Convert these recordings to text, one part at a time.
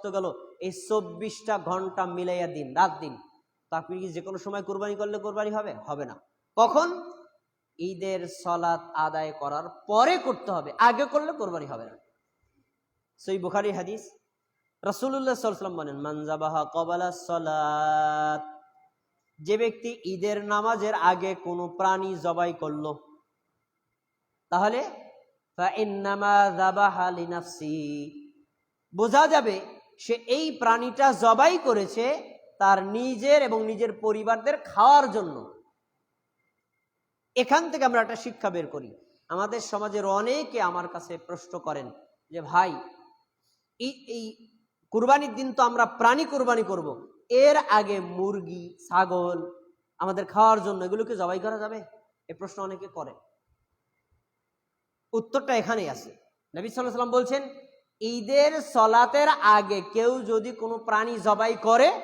কষ্ট গেল, এই চব্বিশটা ঘণ্টা মিলাইয়া দিন, রাত দিন। তো আপনি কি যে কোনো সময় কোরবানি করলে কোরবানি হবে? হবে না। কখন? ঈদের সলাৎ আদায় করার পরে করতে হবে, আগে করলে কোরবানি হবে না। সেই বুখারি হাদিস বলেন কবালা সলাত যে ব্যক্তি ঈদের নামাজের আগে কোনো প্রাণী জবাই করল, তাহলে বোঝা যাবে সে এই প্রাণীটা জবাই করেছে তার নিজের এবং নিজের পরিবারদের খাওয়ার জন্য। এখান থেকে আমরা একটা শিক্ষা বের করি। আমাদের সমাজের অনেকে আমার কাছে প্রশ্ন করেন যে, ভাই, এই কুরবানির দিন তো আমরা প্রাণী কুরবানি করব। এর আগে মুরগি, ছাগল আমাদের খাওয়ার জন্য এগুলোকে জবাই করা যাবে? এ প্রশ্ন অনেকে করে। উত্তরটা এখানেই আছে। নবী সাল্লাহ সাল্লাম বলছেন ঈদের সলাতের আগে কেউ যদি কোনো প্রাণী জবাই করে,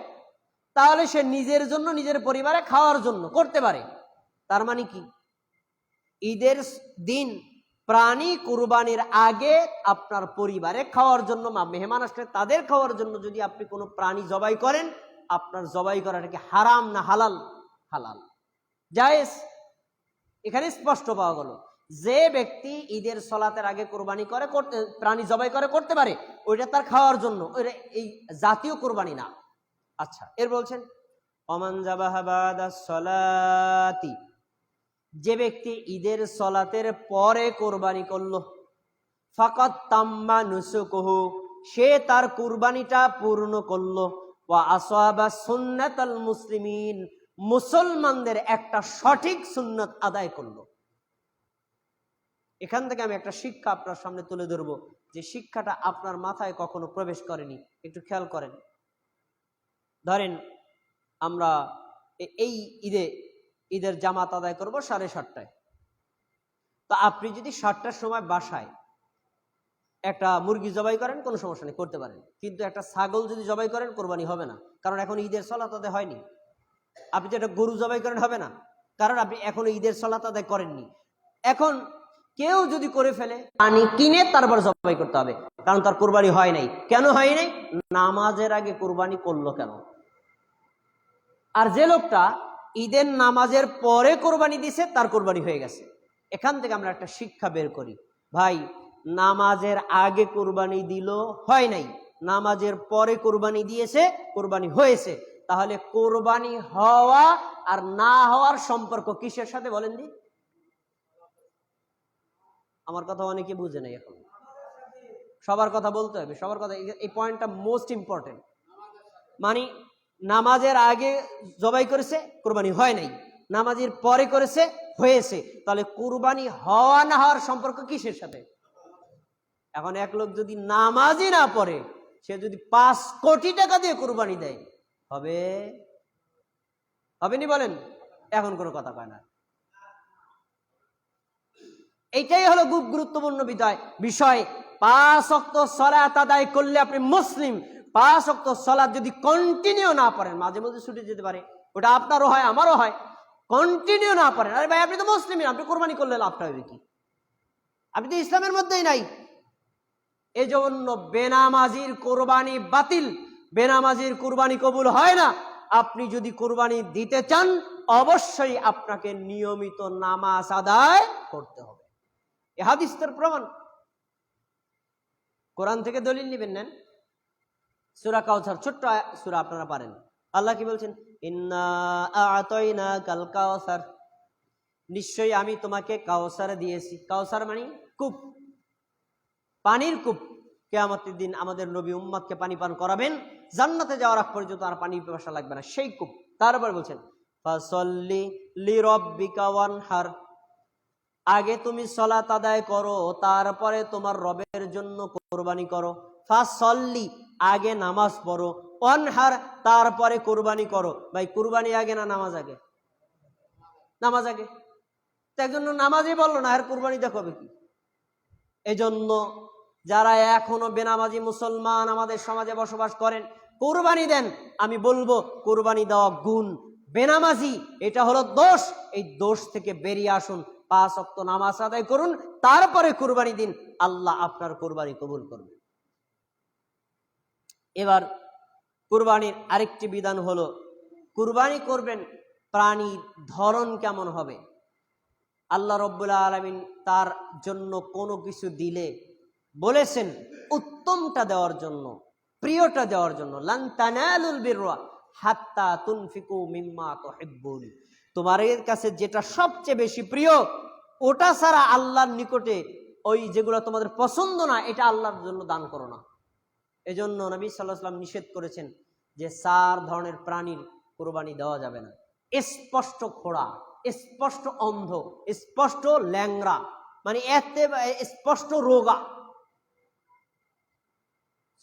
তাহলে সে নিজের জন্য, নিজের পরিবারে খাওয়ার জন্য করতে পারে। তার মানে কি? ঈদের দিন প্রাণী কুরবানির আগে আপনার পরিবারে খাওয়ার জন্য বা মেহমান আসলে তাদের খাওয়ার জন্য যদি আপনি কোনো প্রাণী জবাই করেন, আপনার জবাই করাটা কি হারাম না হালাল? হালাল। জায়েজ। এখানে স্পষ্ট পাওয়া গেল। যে ব্যক্তি ঈদের সলাতের আগে কোরবানি করে, করতে, প্রাণী জবাই করে, করতে পারে, ওইটা তার খাওয়ার জন্য। ওইটা এই জাতীয় কোরবানি না। আচ্ছা এর বলছেন অমান সলাতি। যে ব্যক্তি ঈদের সলাতের পরে কোরবানি করল ফাকাত তাম্মা নুসুকহু। সে তার কুরবানিটা পূর্ণ করল, ওয়া আসওয়াবা সুন্নাতাল মুসলিমিন। মুসলমানদের একটা সঠিক সুন্নত আদায় করল। এখান থেকে আমি একটা শিক্ষা আপনার সামনে তুলে ধরবো যে শিক্ষাটা আপনার মাথায় কখনো প্রবেশ করেনি। একটু খেয়াল করেন। ধরেন আমরা এই ঈদে ঈদের জামাত আদায় করব সাড়ে সাতটায়। তো আপনি যদি সাতটার সময় বাসায় একটা মুরগি জবাই করেন, কোনো সমস্যা নেই, করতে পারেন। কিন্তু একটা ছাগল যদি জবাই করেন, কোরবানি হবে না। কারণ এখন ঈদের সলাত আদায় হয়নি। আপনি যদি একটা গরু জবাই করেন, হবে না। কারণ আপনি এখনও ঈদের সলাত আদায় করেননি। এখন কেউ যদি করে ফেলে, পানি কিনে তারপর জবাই করতে হবে। কারণ তার কোরবানি হয় নাই। কেন হয় নাই? নামাজের আগে কোরবানি করল কেন? আর যে লোকটা ঈদের নামাজের পরে কোরবানি দিছে, তার কোরবানি হয়ে গেছে। এখান থেকে আমরা একটা শিক্ষা বের করি। ভাই, নামাজের আগে কোরবানি দিল, হয় নাই? নামাজের পরে কোরবানি দিয়েছে, কোরবানি হয়েছে। তাহলে কোরবানি হওয়া আর না হওয়ার সম্পর্ক কিসের সাথে বলেন দি? আমার কথা অনেকে বুঝে নাই এখন। সবার কথা বলতে হবে, সবার কথা, এই- পয়েন্টটা মোস্ট ইম্পর্টেন্ট মানে নামাজের আগে জবাই করেছে, কোরবানি হয় নাই। নামাজের পরে করেছে, হয়েছে। তাহলে কোরবানি হওয়া না হওয়ার সম্পর্ক কিসের সাথে? এখন এক লোক যদি নামাজই না পড়ে, সে যদি পাঁচ কোটি টাকা দিয়ে কোরবানি দেয়, হবে? হবে নি বলেন? এখন কোনো কথা কয় না। এইটাই হলো খুব গুরুত্বপূর্ণ বিদায় বিষয়, পাঁচ অক্ত সলাত আদায় করলে আপনি মুসলিম, পাঁচ অক্ত সলাৎ যদি কন্টিনিউ না পড়েন, মাঝে মধ্যে ছুটে যেতে পারে, ওটা আপনারও হয়, আমারও হয় কন্টিনিউ না পড়েন। আরে ভাই, আপনি তো মুসলিম, আপনি কোরবানি করলে লাভটা হবে কি? আপনি তো ইসলামের মধ্যেই নাই। এজন্য বেনামাজির কোরবানি বাতিল, বেনামাজির কোরবানি কবুল হয় না। আপনি যদি কোরবানি দিতে চান, অবশ্যই আপনাকে নিয়মিত নামাজ আদায় করতে হবে। এ হাদিসের প্রমাণ। কোরআন থেকে দলিল নেবেন নেন। সুরা কাউসার ছোট্ট সুরা আপনারা পারেন। আল্লাহ কি বলছেন? নিশ্চয়ই আমি তোমাকে কাউসার দিয়েছি। কাউসার মানে কূপ। পানির কূপ। কেয়ামতের দিন আমাদের নবী উম্মাদকে পানি পান করাবেন। জান্নাতে যাওয়ার আগ পর্যন্ত আর পানি পিপাসা লাগবে না। সেই কূপ। তারপর বলছেন, ফাসল্লি লিরব্বিকা ওয়ানহার। আগে তুমি সলাত আদায় করো, তারপরে তোমার রবের জন্য কোরবানি করো। ফাসল্লি, আগে নামাজ পড়ো। অনহার, তারপরে কোরবানি করো। ভাই, কোরবানি আগে না নামাজ আগে? নামাজ আগে? তো একজন্য নামাজই বলল না, আর কোরবানি দেখাবে কি? এজন্য যারা এখনও বেনামাজি মুসলমান আমাদের সমাজে বসবাস করেন, কোরবানি দেন। আমি বলব, কোরবানি দেওয়া গুণ। বেনামাজি, এটা হলো দোষ। এই দোষ থেকে বেরিয়ে আসুন। পাঁচ অক্ত নামাজ আদায় করুন, তারপরে কোরবানি দিন, আল্লাহ আপনার কোরবানি কবুল করবে। এবার কুরবানির আরেকটি বিধান হলো, কুরবানি করবেন, প্রাণীর ধরন কেমন হবে? আল্লাহ রব্বুল্লাহ আলমিন তার জন্য কোনো কিছু দিলে, বলেছেন, উত্তমটা দেওয়ার জন্য, প্রিয়টা দেওয়ার জন্য, লান তানালুল হাত্তা তুনফিকু মিম্মা তুহিব্বুন। তোমার কাছে যেটা সবচেয়ে বেশি প্রিয়, ওটা ছাড়া আল্লাহর নিকটে ওই যেগুলো তোমাদের পছন্দ না, এটা আল্লাহর জন্য দান করো না। এজন্য নবী সাল্লাহ সাল্লাম নিষেধ করেছেন যে চার ধরনের প্রাণীর কোরবানি দেওয়া যাবে না। স্পষ্ট খোড়া, স্পষ্ট অন্ধ, স্পষ্ট ল্যাংরা মানে এতে স্পষ্ট রোগা।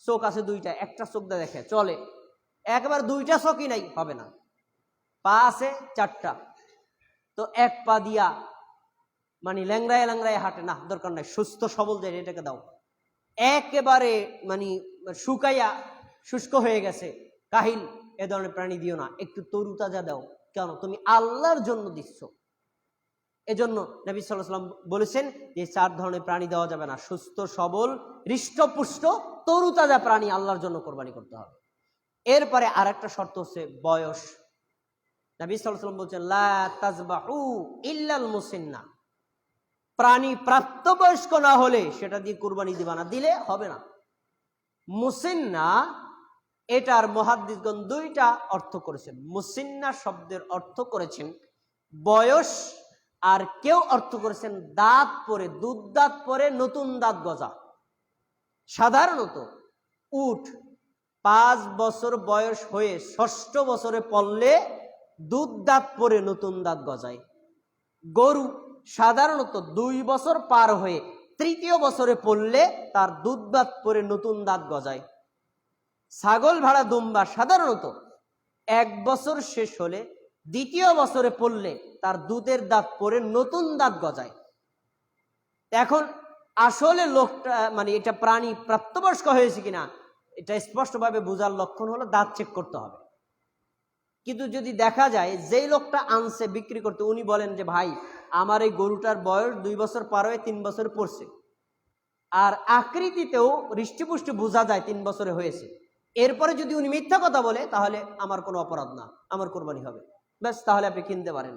চোখ আছে দুইটা, একটা চোখ দেখে, চলে। একবার দুইটা চোখই নাই, হবে না। পা আছে চারটা। তো এক পা দিয়া মানে ল্যাংরায় ল্যাংরায় হাঁটে, না, দরকার নাই, সুস্থ সবল যায় এটাকে দাও। একেবারে মানে শুকাইয়া শুষ্ক হয়ে গেছে। কাহিল, এ ধরনের প্রাণী দিও না, একটু তরু তাজা দাও। কেন? তুমি আল্লাহর জন্য দিচ্ছ। এজন্য নবী সাল্লাম বলেছেন যে, চার ধরনের প্রাণী দেওয়া যাবে না, সুস্থ, সবল, হৃষ্টপুষ্ট তরুতাজা প্রাণী আল্লাহর জন্য কোরবানি করতে হবে। এরপরে আর একটা শর্ত হচ্ছে বয়স। নবী সাল্লাম বলছেন ইল্লাল মুসিন্না। প্রাণী প্রাপ্তবয়স্ক না হলে সেটা দিয়ে কুরবানি দিবা না দিলে হবে না। মুসিন্না, এটার মহাদ্দিসগণ দুইটা অর্থ করেছেন। মুসিন্না শব্দের অর্থ করেছেন বয়স, আর কেউ অর্থ করেছেন দাঁত পরে, দুধ দাঁত পরে নতুন দাঁত গজা। সাধারণত উঠ পাঁচ বছর বয়স হয়ে ষষ্ঠ বছরে পড়লে দুধ দাঁত পরে নতুন দাঁত গজায়। গরু সাধারণত দুই বছর পার হয়ে তৃতীয় বছরে পড়লে তার দুধ দাঁত পরে নতুন দাঁত গজায়। ছাগল ভাড়া দুম্বা সাধারণত এক বছর শেষ হলে দ্বিতীয় বছরে পড়লে তার দুধের দাঁত পরে নতুন দাঁত গজায়। এখন আসলে লোকটা মানে এটা প্রাণী প্রাপ্তবয়স্ক হয়েছে কিনা, এটা স্পষ্টভাবে বোঝার লক্ষণ হলো দাঁত চেক করতে হবে। কিন্তু যদি দেখা যায়, যেই লোকটা আনছে, বিক্রি করতে, উনি বলেন যে, ভাই, আমার এই গরুটার বয়স দুই বছর পার হয়ে তিন বছর পড়ছে। আর আকৃতিতেও হৃষ্টিপুষ্টি বোঝা যায় তিন বছরে হয়েছে। এরপরে যদি উনি মিথ্যা কথা বলে, তাহলে আমার কোনো অপরাধ না, আমার কোরবানি হবে। ব্যাস, তাহলে আপনি কিনতে পারেন।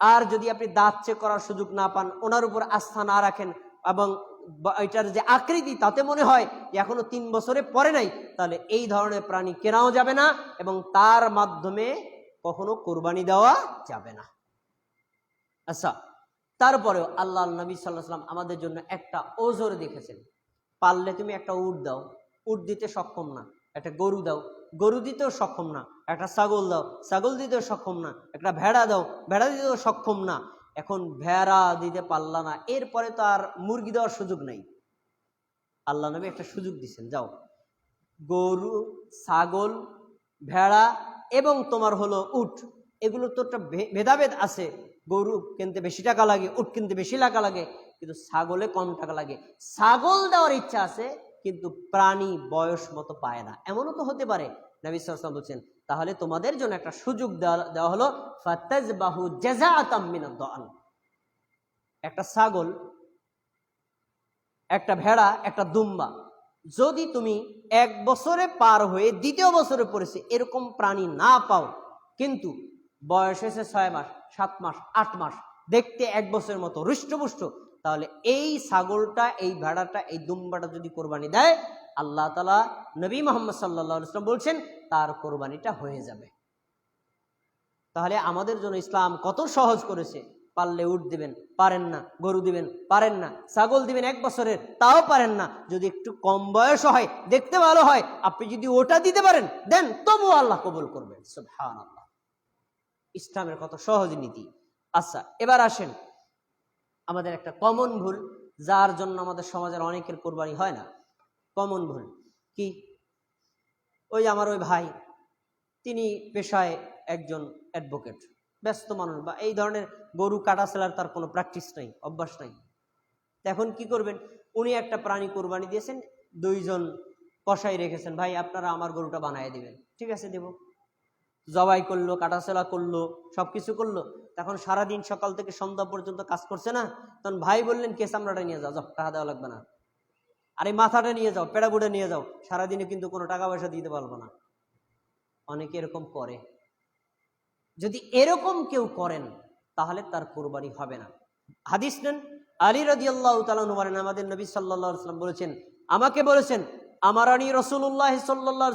আর যদি আপনি দাঁত চেক করার সুযোগ না পান, ওনার উপর আস্থা না রাখেন এবং এটার যে আকৃতি তাতে মনে হয় যে এখনও তিন বছরে পরে নাই, তাহলে এই ধরনের প্রাণী কেনাও যাবে না এবং তার মাধ্যমে কখনো কোরবানি দেওয়া যাবে না। আচ্ছা তারপরেও আল্লাহ নবী সাল্লাহ সাল্লাম আমাদের জন্য একটা ওজোর দেখেছেন। পারলে তুমি একটা উট দাও, উট দিতে সক্ষম না, একটা গরু দাও, গরু দিতেও সক্ষম না, একটা ছাগল দাও, ছাগল দিতেও সক্ষম না, একটা ভেড়া দাও, ভেড়া দিতেও সক্ষম না। এখন ভেড়া দিতে পারলা না। এরপরে তো আর মুরগি দেওয়ার সুযোগ নাই। আল্লাহ নবী একটা সুযোগ দিচ্ছেন যাও। গরু, ছাগল, ভেড়া এবং তোমার হলো উট। এগুলো তো একটা ভেদাভেদ আছে। গরু কিনতে বেশি টাকা লাগে, উট কিনতে বেশি টাকা লাগে, কিন্তু ছাগলে কম টাকা লাগে। ছাগল দেওয়ার ইচ্ছা আছে, কিন্তু প্রাণী বয়স মতো পায় না। এমনও তো হতে পারে। নবী সাল্লাম বলছেন তাহলে তোমাদের জন্য একটা সুযোগ দেওয়া হলো ফাতাজ বাহু জেজা একটা ছাগল, একটা ভেড়া, একটা দুম্বা, যদি তুমি এক বছরে পার হয়ে দ্বিতীয় বছরে পড়েছে, এরকম প্রাণী না পাও, কিন্তু বয়স হয়েছে ছয় মাস, সাত মাস, আট মাস, দেখতে এক বছরের মতো হৃষ্টপুষ্ট, তাহলে এই ছাগলটা, এই ভেড়াটা, এই দুম্বাটা যদি কোরবানি দেয়, আল্লাহ তালা নবী মোহাম্মদ সাল্লা ইসলাম বলছেন তার কোরবানিটা হয়ে যাবে। তাহলে আমাদের জন্য ইসলাম কত সহজ করেছে? পারলে উঠ দিবেন, পারেন না, গরু দিবেন, পারেন না, ছাগল দিবেন এক বছরের, তাও পারেন না। যদি একটু কম বয়স হয়, দেখতে ভালো হয়, আপনি যদি ওটা দিতে পারেন, দেন তবু আল্লাহ কবুল করবেন আল্লাহ ইসলামের কত সহজ নীতি। আচ্ছা এবার আসেন আমাদের একটা কমন ভুল, যার জন্য আমাদের সমাজের অনেকের কোরবানি হয় না। কমন ভুল কি? ওই আমার ওই ভাই, তিনি পেশায় একজন অ্যাডভোকেট ব্যস্ত মানুষ বা এই ধরনের গরু কাটা সেলার তার কোনো প্র্যাকটিস নাই, অভ্যাস নাই। এখন কি করবেন? উনি একটা প্রাণী কোরবানি দিয়েছেন, দুইজন কষাই রেখেছেন, ভাই, আপনারা আমার গরুটা বানায় দিবেন। ঠিক আছে, দেব। জবাই করল কাটাছেলা করল সব কিছু করল তখন সারাদিন সকাল থেকে সন্ধ্যা পর্যন্ত কাজ করছে না? তখন ভাই বললেন কেস আমরাটা নিয়ে যাও, টাকা দেওয়া লাগবে না। আর এই মাথাটা নিয়ে যাও পেড়া বুড়ে নিয়ে যাও। সারাদিনে কিন্তু কোনো টাকা পয়সা দিতে পারব না। অনেকে এরকম করে। যদি এরকম কেউ করেন, তাহলে তার কোরবানি হবে না। হাদিস নেন, আলী রাজি আল্লাহ বলেন, আমাদের নবী সাল্লাম বলেছেন, আমাকে বলেছেন আমার আনি রসুল্লাহ সাল্লাহ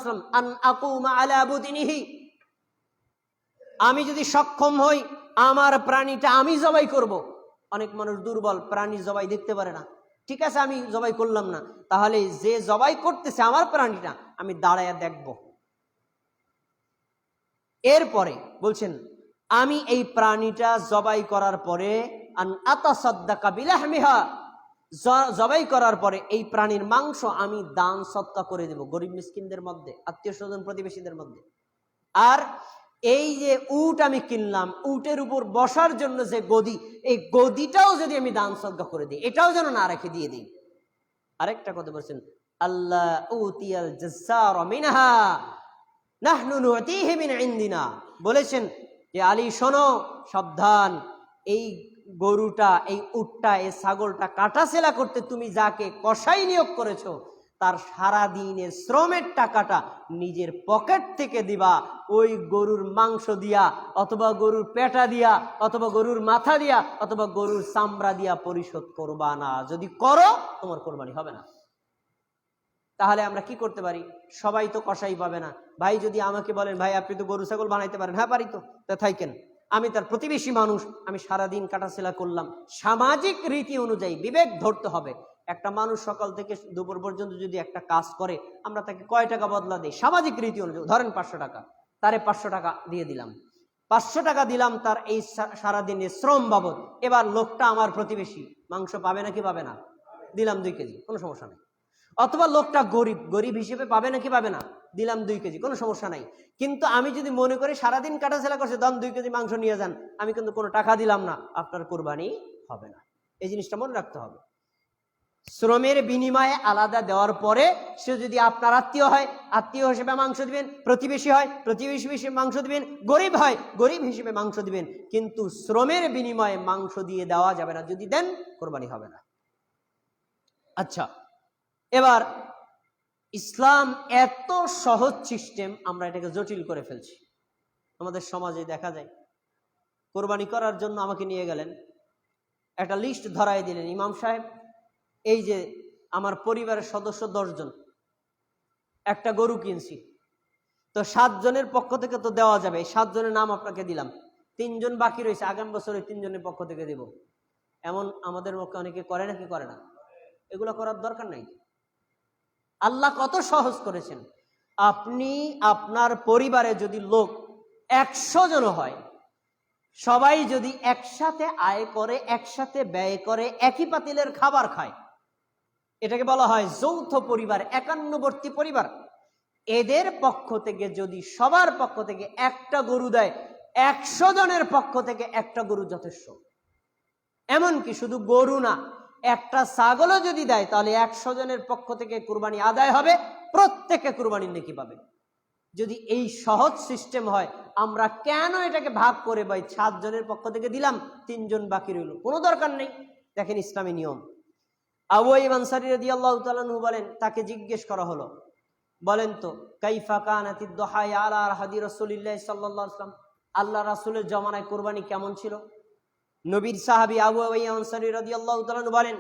আমি যদি সক্ষম হই, আমার প্রাণীটা আমি জবাই করব। অনেক মানুষ দুর্বল, প্রাণী জবাই দেখতে পারে না। ঠিক আছে, আমি জবাই করলাম না। তাহলে যে জবাই করতেছে আমার প্রাণীটা, আমি দাঁড়ায় দেখব। এরপরে বলছেন, আমি এই প্রাণীটা জবাই করার পরে জবাই করার পরে এই প্রাণীর মাংস আমি দান সৎকা করে দেব গরিব মিসকিনদের মধ্যে, আত্মীয় স্বজন প্রতিবেশীদের মধ্যে। আর এই যে উট আমি কিনলাম, উটের উপর বসার জন্য যে গদি, এই গদিটাও যদি আমি দান সদ্গা করে দিই, এটাও যেন না রেখে দিয়ে দিই। আরেকটা কথা বলছেন আল্লাহ ইন্দিনা। বলেছেন যে, আলী, শোনো, সাবধান, এই গরুটা, এই উটটা, এই ছাগলটা কাটাছেলা করতে তুমি যাকে কষাই নিয়োগ করেছ তার সারা দিনের শ্রমের টাকাটা নিজের পকেট থেকে দিবা। ওই গরুর মাংস দিয়া, অথবা গরুর পেটা দিয়া, অথবা গরুর মাথা দিয়া, অথবা গরুর চামড়া দিয়া পরিশোধ করবা না। যদি করো, তোমার কোরবানি হবে না। তাহলে আমরা কি করতে পারি? সবাই তো কষাই পাবে না। ভাই যদি আমাকে বলেন, ভাই, আপনি তো গরু, ছাগল বানাইতে পারেন। হ্যাঁ পারি তো। তা থাইকেন আমি তার প্রতিবেশী মানুষ, আমি সারাদিন কাটাছেলা করলাম। সামাজিক রীতি অনুযায়ী বিবেক ধরতে হবে। একটা মানুষ সকাল থেকে দুপুর পর্যন্ত যদি একটা কাজ করে, আমরা তাকে কয় টাকা বদলা দিই? সামাজিক রীতি অনুযায়ী, ধরেন পাঁচশো টাকা, তারে পাঁচশো টাকা দিয়ে দিলাম। পাঁচশো টাকা দিলাম তার এই সা- সারাদিনের শ্রম বাবদ। এবার লোকটা আমার প্রতিবেশী, মাংস পাবে নাকি পাবে না? দিলাম দুই কেজি, কোনো সমস্যা নেই। অথবা লোকটা গরিব গরিব হিসেবে পাবে নাকি পাবে না? দিলাম দুই কেজি, কোনো সমস্যা নাই। কিন্তু আমি যদি মনে করি সারাদিন কাটাছেলা করছে, দাম দুই কেজি মাংস নিয়ে যান। আমি কিন্তু কোনো টাকা দিলাম না, আপনার কোরবানি হবে না। এই জিনিসটা মনে রাখতে হবে। শ্রমের বিনিময়ে আলাদা দেওয়ার পরে সে যদি আপনার আত্মীয় হয়, আত্মীয় হিসেবে মাংস দিবেন, প্রতিবেশী হয়, প্রতিবেশী হিসেবে মাংস দিবেন, গরিব হয়, গরিব হিসেবে মাংস দিবেন, কিন্তু শ্রমের বিনিময়ে মাংস দিয়ে দেওয়া যাবে না। যদি দেন, কোরবানি হবে না। আচ্ছা এবার ইসলাম এত সহজ সিস্টেম, আমরা এটাকে জটিল করে ফেলছি। আমাদের সমাজে দেখা যায়, কোরবানি করার জন্য আমাকে নিয়ে গেলেন, একটা লিস্ট ধরাই দিলেন ইমাম সাহেব। এই যে আমার পরিবারের সদস্য দশজন, একটা গরু কিনছি। তো সাতজনের পক্ষ থেকে তো দেওয়া যাবে সাতজনের নাম আপনাকে দিলাম। তিনজন বাকি রয়েছে, আগামী বছরে তিনজনের পক্ষ থেকে দেব। এমন আমাদের পক্ষে অনেকে করে নাকি করে না? এগুলো করার দরকার নাই। আল্লাহ কত সহজ করেছেন। আপনি আপনার পরিবারে যদি লোক একশো জন হয়, সবাই যদি একসাথে আয় করে, একসাথে ব্যয় করে, একই পাতিলের খাবার খায় এটাকে বলা হয় যৌথ পরিবার, একান্নবর্তী পরিবার। এদের পক্ষ থেকে যদি সবার পক্ষ থেকে একটা গরু দেয়, একশো জনের পক্ষ থেকে একটা গরু যথেষ্ট। এমনকি শুধু গরু না, একটা ছাগলও যদি দেয়, তাহলে একশো জনের পক্ষ থেকে কুরবানি আদায় হবে, প্রত্যেকে কুরবানির নাকি পাবে। যদি এই সহজ সিস্টেম হয়, আমরা কেন এটাকে ভাগ করে ভাই সাতজনের পক্ষ থেকে দিলাম, তিনজন বাকি রইল? কোনো দরকার নেই। দেখেন ইসলামী নিয়ম। আবু আনসারি রাদি আল্লাহ তালু বলেন, তাকে জিজ্ঞেস করা হলো, বলেন তো, কাইফা কানাতি দোহাই আলা হাদি রসুলিল্লাহ সাল্লাম, আল্লাহ রাসুলের জমানায় কোরবানি কেমন ছিল? নবীর সাহাবি আবু আনসারি রাদি আল্লাহ তালু বলেন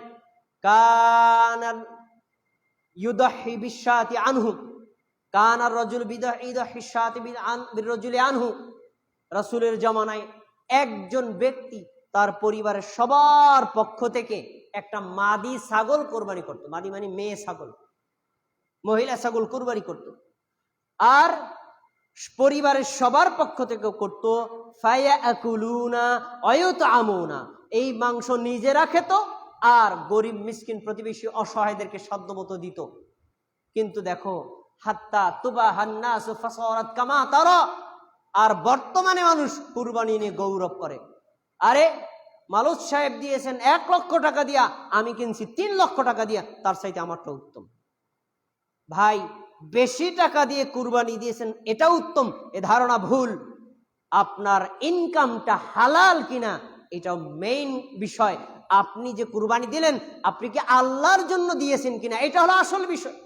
কানার ইউদাহি বিশ্বাতি আনহু কানার রজুল বিদাহ ইদাহি সাতি রজুলে আনহু, রাসুলের জমানায় একজন ব্যক্তি তার পরিবারের সবার পক্ষ থেকে একটা মাদি ছাগল কোরবানি করত। মাদি মানে মেয়ে ছাগল। মহিলা ছাগল কোরবানি করত। আর পরিবারের সবার পক্ষ থেকে করত ফায়া আমুনা এই মাংস নিজেরা খেত আর গরিব মিসকিন প্রতিবেশী অসহায়দেরকে সাধ্যমতো দিত। কিন্তু দেখো, হাত্তা তুবা হান্না কামা তারা। আর বর্তমানে মানুষ কুরবানি নিয়ে গৌরব করে। আরে মালুদ সাহেব দিয়েছেন এক লক্ষ টাকা দিয়া, আমি কিনছি তিন লক্ষ টাকা দিয়া, তার চাইতে আমারটা উত্তম। ভাই, বেশি টাকা দিয়ে কুরবানি দিয়েছেন এটা উত্তম, এ ধারণা ভুল। আপনার ইনকামটা হালাল কিনা, এটাও মেইন বিষয়। আপনি যে কুরবানি দিলেন, আপনি কি আল্লাহর জন্য দিয়েছেন কিনা, এটা হলো আসল বিষয়।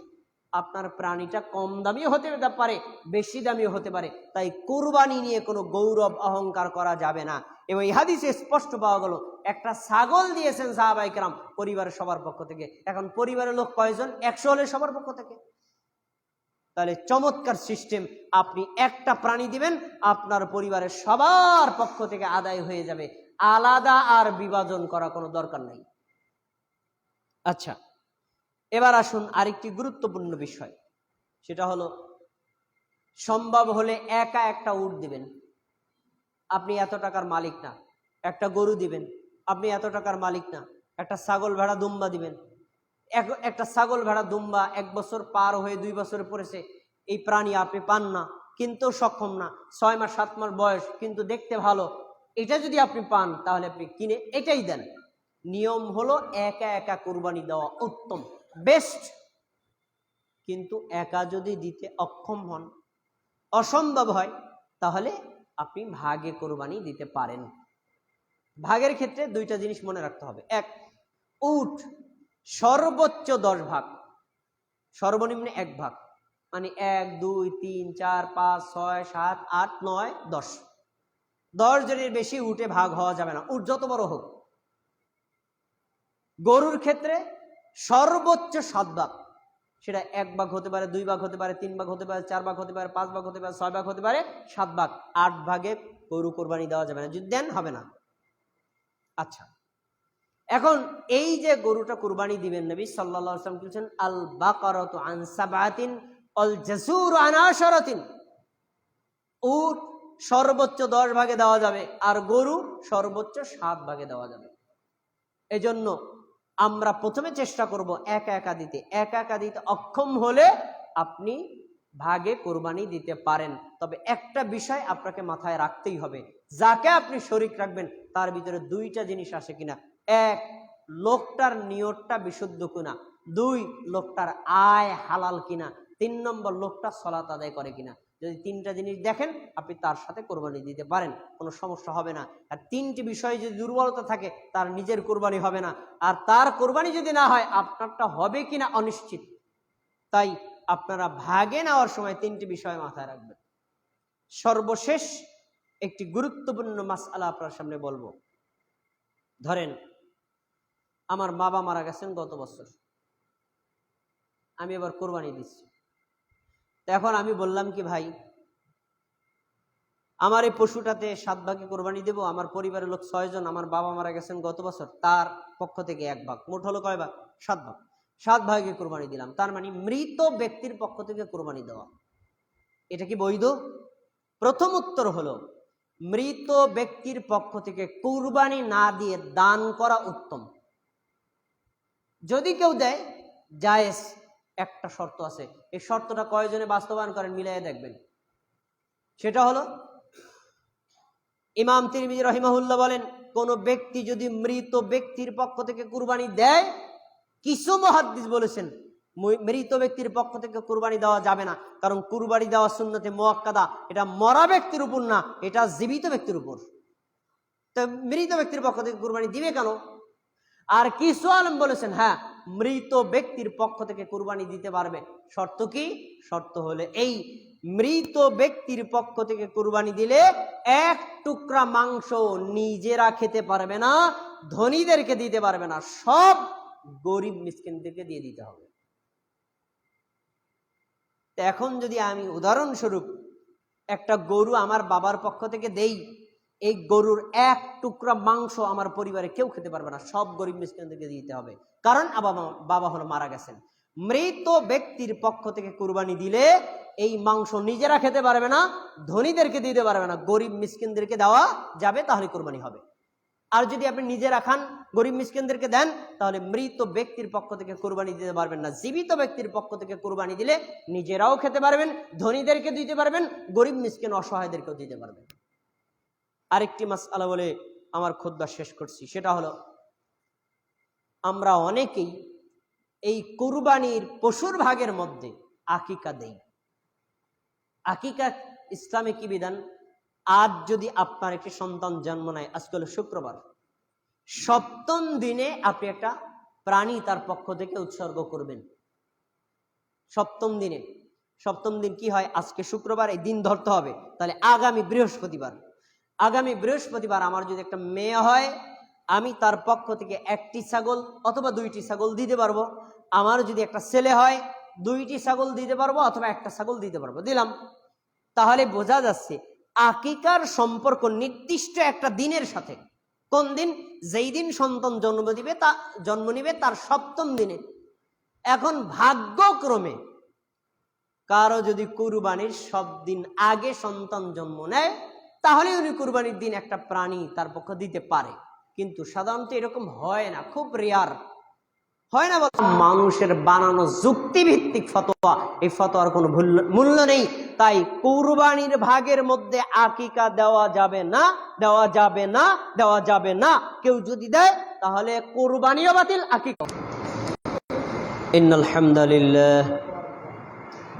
আপনার প্রাণীটা কম দামিও হতে পারে, বেশি দামিও হতে পারে। তাই কোরবানি নিয়ে কোনো গৌরব অহংকার করা যাবে না। এবং এই হাদিসে স্পষ্ট পাওয়া গেল, একটা ছাগল দিয়েছেন সাহাবাইকরাম পরিবারের সবার পক্ষ থেকে। এখন পরিবারের লোক কয়জন? একশো হলে সবার পক্ষ থেকে। তাহলে চমৎকার সিস্টেম আপনি একটা প্রাণী দিবেন, আপনার পরিবারের সবার পক্ষ থেকে আদায় হয়ে যাবে। আলাদা আর বিভাজন করা কোনো দরকার নাই। আচ্ছা এবার আসুন আরেকটি গুরুত্বপূর্ণ বিষয়। সেটা হলো, সম্ভব হলে একা একটা উট দিবেন। আপনি এত টাকার মালিক না। একটা গরু দিবেন, আপনি এত টাকার মালিক না। একটা ছাগল ভেড়া দুম্বা দিবেন। এক- একটা ছাগল ভেড়া দুম্বা এক বছর পার হয়ে দুই বছরে পড়েছে, এই প্রাণী আপনি পান না কিন্তু সক্ষম না। ছয় মাস, সাত মাস বয়স, কিন্তু দেখতে ভালো। এটা যদি আপনি পান, তাহলে আপনি কিনে এটাই দেন। নিয়ম হলো একা একা কোরবানি দেওয়া উত্তম। বেস্ট। কিন্তু একা যদি দিতে অক্ষম হন, অসম্ভব হয়, তাহলে আপনি ভাগে কোরবানি দিতে পারেন। ভাগের ক্ষেত্রে দুইটা জিনিস মনে রাখতে হবে। এক, উট সর্বোচ্চ দশ ভাগ, সর্বনিম্ন এক ভাগ মানে এক, দুই, তিন, চার, পাঁচ, ছয়, সাত, আট, নয়, দশ। দশ জনের বেশি উঠে ভাগ হওয়া যাবে না। উট যত বড় হোক। গরুর ক্ষেত্রে সর্বোচ্চ সাত ভাগ। সেটা এক ভাগ হতে পারে, দুই ভাগ হতে পারে, তিন ভাগ হতে পারে, চার ভাগ হতে পারে, পাঁচ ভাগ হতে পারে, ছয় ভাগ হতে পারে, সাত ভাগ। আট ভাগে গরু কোরবানি দেওয়া যাবে না। যদি দেন, হবে না। আচ্ছা। এখন এই যে গরুটা কুরবানি দিবেন নবী আলাইহি ওয়াসাল্লাম বলছেন আল বাকারাতু আন আল জাসুর উট সর্বোচ্চ দশ ভাগে দেওয়া যাবে আর গরু সর্বোচ্চ সাত ভাগে দেওয়া যাবে। এজন্য আমরা প্রথমে চেষ্টা করব একা একা দিতে একা একা দিতে অক্ষম হলে আপনি ভাগে কোরবানি দিতে পারেন। তবে একটা বিষয় আপনাকে মাথায় রাখতেই হবে। যাকে আপনি শরিক রাখবেন, তার ভিতরে দুইটা জিনিস আসে কিনা? এক, লোকটার নিয়তটা বিশুদ্ধ কিনা? দুই, লোকটার আয় হালাল কিনা? তিন নম্বর, লোকটা সলাত আদায় করে কিনা? যদি তিনটা জিনিস দেখেন, আপনি তার সাথে কোরবানি দিতে পারেন। কোনো সমস্যা হবে না। আর তিনটি বিষয়ে যদি দুর্বলতা থাকে, তার নিজের কোরবানি হবে না। আর তার কোরবানি যদি না হয়, আপনারটা হবে কিনা অনিশ্চিত। তাই আপনারা ভাগে নেওয়ার সময় তিনটি বিষয় মাথায় রাখবেন। সর্বশেষ একটি গুরুত্বপূর্ণ মাসআলা আপনার সামনে বলব। ধরেন, আমার বাবা মারা গেছেন গত বছর। আমি এবার কোরবানি দিচ্ছি। এখন আমি বললাম কি ভাই, আমার এই পশুটাতে সাত ভাগে কোরবানি দেব, আমার পরিবারের লোক ছয়জন আমার বাবা মারা গেছেন গত বছর, তার পক্ষ থেকে এক ভাগ, মোট হলো কয় ভাগ? সাত ভাগ। সাত ভাগে কোরবানি দিলাম, তার মানে মৃত ব্যক্তির পক্ষ থেকে কোরবানি দেওয়া। এটা কি বৈধ? প্রথম উত্তর হলো, মৃত ব্যক্তির পক্ষ থেকে কোরবানি না দিয়ে দান করা উত্তম। যদি কেউ দেয়, জায়েজ। একটা শর্ত আছে। এই শর্তটা কয়জনে বাস্তবায়ন করেন মিলাই দেখবেন। সেটা হলো, ইমাম তিরমিজি রহিমাহুল্লাহ বলেন, কোন ব্যক্তি যদি মৃত ব্যক্তির পক্ষ থেকে কুরবানি দেয়, কিছু মহাদ্দিস বলেছেন মৃত ব্যক্তির পক্ষ থেকে কুরবানি দেওয়া যাবে না। কারণ কুরবানি দেওয়া সুন্নতে মোয়াক্কাদা, এটা মরা ব্যক্তির উপর না, এটা জীবিত ব্যক্তির উপর। তো মৃত ব্যক্তির পক্ষ থেকে কুরবানি দিবে কেন? আর কিছু আলম বলেছেন হ্যাঁ মৃত ব্যক্তির পক্ষ থেকে কুরবানি দিতে পারবে। শর্ত কি? শর্ত হলে এই, মৃত ব্যক্তির পক্ষ থেকে কুরবানি দিলে এক টুকরা মাংস নিজেরা খেতে পারবে না, ধনীদেরকে দিতে পারবে না, সব গরিব মিসকিনদেরকে দিয়ে দিতে হবে। এখন যদি আমি উদাহরণস্বরূপ একটা গরু আমার বাবার পক্ষ থেকে দেই এই গরুর এক টুকরা মাংস আমার পরিবারে কেউ খেতে পারবে না। সব গরিব মিসকিনদেরকে দিতে হবে। কারণ বাবা বাবা হলো মারা গেছেন। মৃত ব্যক্তির পক্ষ থেকে কুরবানি দিলে এই মাংস নিজেরা খেতে পারবে না, ধনীদেরকে দিতে পারবে না। গরিব মিসকিনদেরকে দেওয়া যাবে, তাহলে কোরবানি হবে। আর যদি আপনি নিজেরা খান, গরিব মিসকিনদেরকে দেন, তাহলে মৃত ব্যক্তির পক্ষ থেকে কোরবানি দিতে পারবেন না। জীবিত ব্যক্তির পক্ষ থেকে কোরবানি দিলে নিজেরাও খেতে পারবেন, ধনীদেরকে দিতে পারবেন, গরিব মিসকিন অসহায়দেরকেও দিতে পারবেন। আরেকটি মাসআলা বলে আমার খোদ্া শেষ করছি। সেটা হলো, আমরা অনেকেই এই কুরবানির পশুর ভাগের মধ্যে আকিকা দেই। আকিকা ইসলামে কি বিধান? আজ যদি আপনার একটি সন্তান জন্ম নেয় আজকে হলো শুক্রবার। সপ্তম দিনে আপনি একটা প্রাণী তার পক্ষ থেকে উৎসর্গ করবেন। সপ্তম দিনে। সপ্তম দিন কি হয়? আজকে শুক্রবার, এই দিন ধরতে হবে। তাহলে আগামী বৃহস্পতিবার। আগামী বৃহস্পতিবার আমার যদি একটা মেয়ে হয়, আমি তার পক্ষ থেকে একটি ছাগল অথবা দুইটি ছাগল দিতে পারব। আমার যদি একটা ছেলে হয়, দুইটি ছাগল দিতে পারব অথবা একটা ছাগল দিতে পারব। দিলাম। তাহলে বোঝা যাচ্ছে, আকিকার সম্পর্ক নির্দিষ্ট একটা দিনের সাথে। কোন দিন? যেই দিন সন্তান জন্ম দিবে, তা জন্ম নিবে তার সপ্তম দিনে। এখন ভাগ্যক্রমে কারও যদি কুরবানির সব দিন আগে সন্তান জন্ম নেয় তাহলে উনি কুরবানির দিন একটা প্রাণী তার পক্ষ দিতে পারে। কিন্তু সাধারণত এরকম হয় না, খুব রেয়ার হয় না বলো মানুষের বানানো যুক্তিভিত্তিক ফতোয়া, এই ফতোয়ার কোনো মূল্য নেই। তাই কুরবানির ভাগের মধ্যে আকিকা দেওয়া যাবে না, দেওয়া যাবে না, দেওয়া যাবে না। কেউ যদি দেয়, তাহলে কোরবানিও বাতিল আকিকা ইন্নালহামদুলিল্লাহ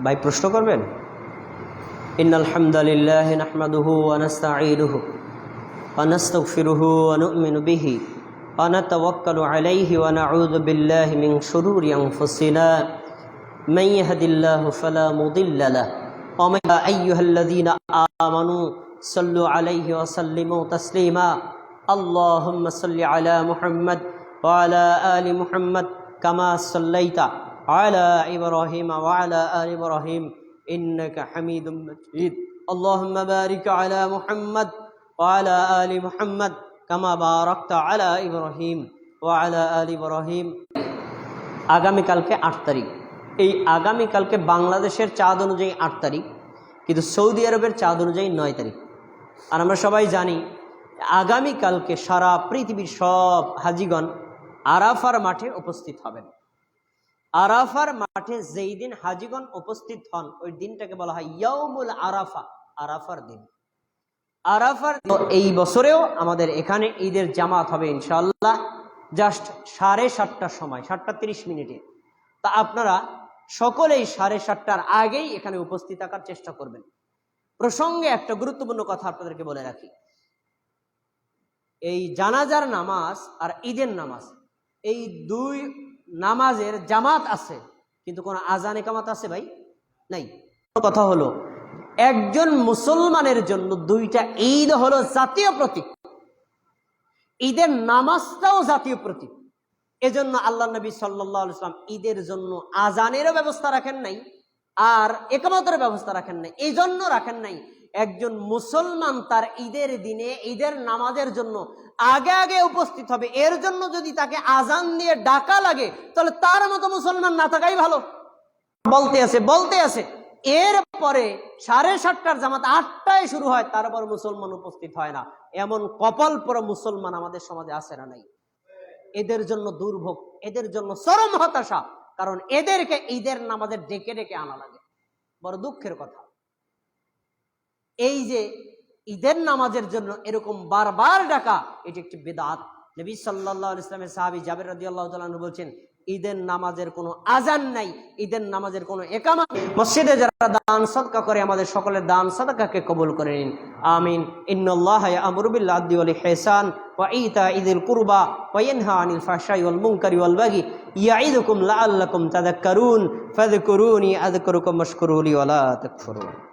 ভাই, প্রশ্ন করবেন? إن الحمد لله نحمده ونستعينه ونستغفره ونؤمن به ونتوكل عليه ونعوذ بالله من شرور أنفسنا من يهد الله فلا مضل له ومن أيها الذين آمنوا صلوا عليه وسلموا تسليما اللهم صل على محمد وعلى آل محمد كما صليت على إبراهيم وعلى آل إبراهيم إنك حميد مجيد اللهم بارك على محمد وعلى آل محمد كما باركت على إبراهيم وعلى آل إبراهيم আগামীকালকে আট তারিখ এই আগামীকালকে বাংলাদেশের চাঁদ অনুযায়ী আট তারিখ কিন্তু সৌদি আরবের চাঁদ অনুযায়ী নয় তারিখ আর আমরা সবাই জানি আগামীকালকে সারা পৃথিবীর সব হাজিগণ আরাফার মাঠে উপস্থিত হবেন আরাফার মাঠে যেই দিন হাজিগণ উপস্থিত হন, ওই দিনটাকে বলা হয় ইয়াউমুল আরাফা, আরাফার দিন। আরাফার এই বছরেও আমাদের এখানে ঈদের জামাত হবে ইনশাল্লাহ জাস্ট সাড়ে সাতটার সময়, সাতটা তিরিশ মিনিটে। তা আপনারা সকলেই সাড়ে সাতটার আগেই এখানে উপস্থিত থাকার চেষ্টা করবেন। প্রসঙ্গে একটা গুরুত্বপূর্ণ কথা আপনাদেরকে বলে রাখি। এই জানাজার নামাজ আর ঈদের নামাজ, এই দুই নামাজের জামাত আছে, কিন্তু কোন আজান একামাত আছে ভাই? নাই। কথা হলো, একজন মুসলমানের জন্য দুইটা ঈদ হলো জাতীয় প্রতীক। ঈদের নামাজটাও জাতীয় প্রতীক। এজন্য আল্লাহ নবী সাল্লাহ ইসলাম ঈদের জন্য আজানেরও ব্যবস্থা রাখেন নাই, আর একামতের ব্যবস্থা রাখেন নাই এই জন্য রাখেন নাই। একজন মুসলমান তার ঈদের দিনে, ঈদের নামাজের জন্য আগে আগে উপস্থিত হবে। এর জন্য যদি তাকে আজান দিয়ে ডাকা লাগে, তাহলে তার মতো মুসলমান না থাকাই ভালো। বলতে আছে বলতে আছে। এরপরে সাড়ে সাতটার জামাত আটটায় শুরু হয় তারপর মুসলমান উপস্থিত হয় না। এমন কপাল পর মুসলমান আমাদের সমাজে আসে না নাই। এদের জন্য দুর্ভোগ, এদের জন্য চরম হতাশা, কারণ এদেরকে ঈদের নামাজের ডেকে ডেকে আনা লাগে। বড় দুঃখের কথা। এই যে ঈদের নামাজের জন্য এরকম বারবার ডাকা, এটি একটি বেদাত। নবী সাল্লাহ ইসলামের সাহাবি জাবের রাজি আল্লাহ বলছেন, ঈদের নামাজের কোনো আজান নাই, ঈদের নামাজের কোনো একামা মসজিদে যারা দান সদকা করে, আমাদের সকলের দান সদকাকে কবুল করে নিন। আমিন। ইন্নাল্লাহ ইয়ামুরু বিল আদলি ওয়াল ইহসান ওয়া ইতাইযিল কুরবা ওয়া ইয়ানহা আনিল ফাহশাই ওয়াল মুনকারি ওয়াল বাগি। ইয়াইদুকুম লাআল্লাকুম তাযাক্কারুন ফাযকুরুনি আযকুরুকুম ওয়াশকুরু লি ওয়া লা তাকফুরুন।